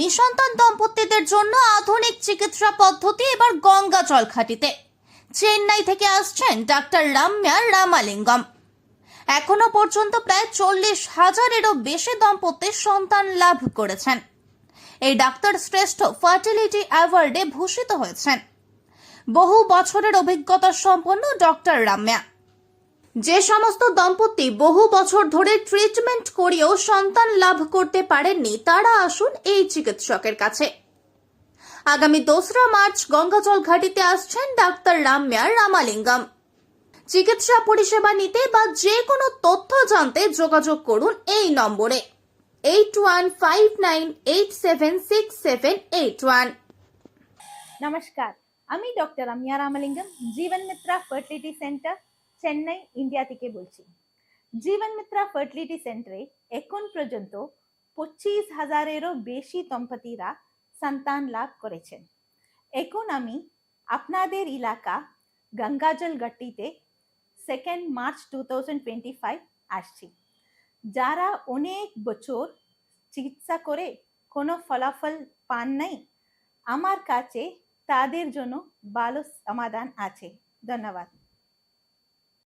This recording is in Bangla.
নিঃসন্তান দম্পতিদের জন্য আধুনিক চিকিৎসা পদ্ধতি এবার গঙ্গা জলখাটিতে চেন্নাই থেকে আসছেন ডাক্তার রাম্যা রামালিঙ্গম। এখনও পর্যন্ত প্রায় চল্লিশ হাজারেরও বেশি দম্পতি সন্তান লাভ করেছেন। এই ডাক্তার শ্রেষ্ঠ ফার্টিলিটি অ্যাওয়ার্ডে ভূষিত হয়েছেন। বহু বছরের অভিজ্ঞতা সম্পন্ন ডক্টর রাম্যা। যে সমস্ত দম্পতি বহু বছর ধরে ট্রিটমেন্ট করেও সন্তান লাভ করতে পারেননি, তারা আসুন এই চিকিৎসকের কাছে। আগামী দোসরা মার্চ গঙ্গাজল ঘাটিতে আসছেন ডাক্তার রাম্যা রামালিঙ্গম। চিকিৎসা পরিষেবা নিতে বা যে কোনো তথ্য জানতে যোগাযোগ করুন এই নম্বরে। Eight one five nine eight seven six seven eight one নমস্কার, আমি doctor Amiya Ramalingam, Jeevan Mitra fertility centre. Chennai, India থেকে বলছি। জীবন মিত্রা ফার্টিলিটি সেন্টারে এখন পর্যন্ত পঁচিশ হাজারেরও বেশি দম্পতিরা সন্তান লাভ করেছেন। এখন আমি আপনাদের এলাকা গঙ্গাজল গট্টিতে second March two thousand twenty five আসছি। যারা অনেক বছর চিকিৎসা করে কোনো ফলাফল পান নাই, আমার কাছে তাদের জন্য ভালো সমাধান আছে। ধন্যবাদ।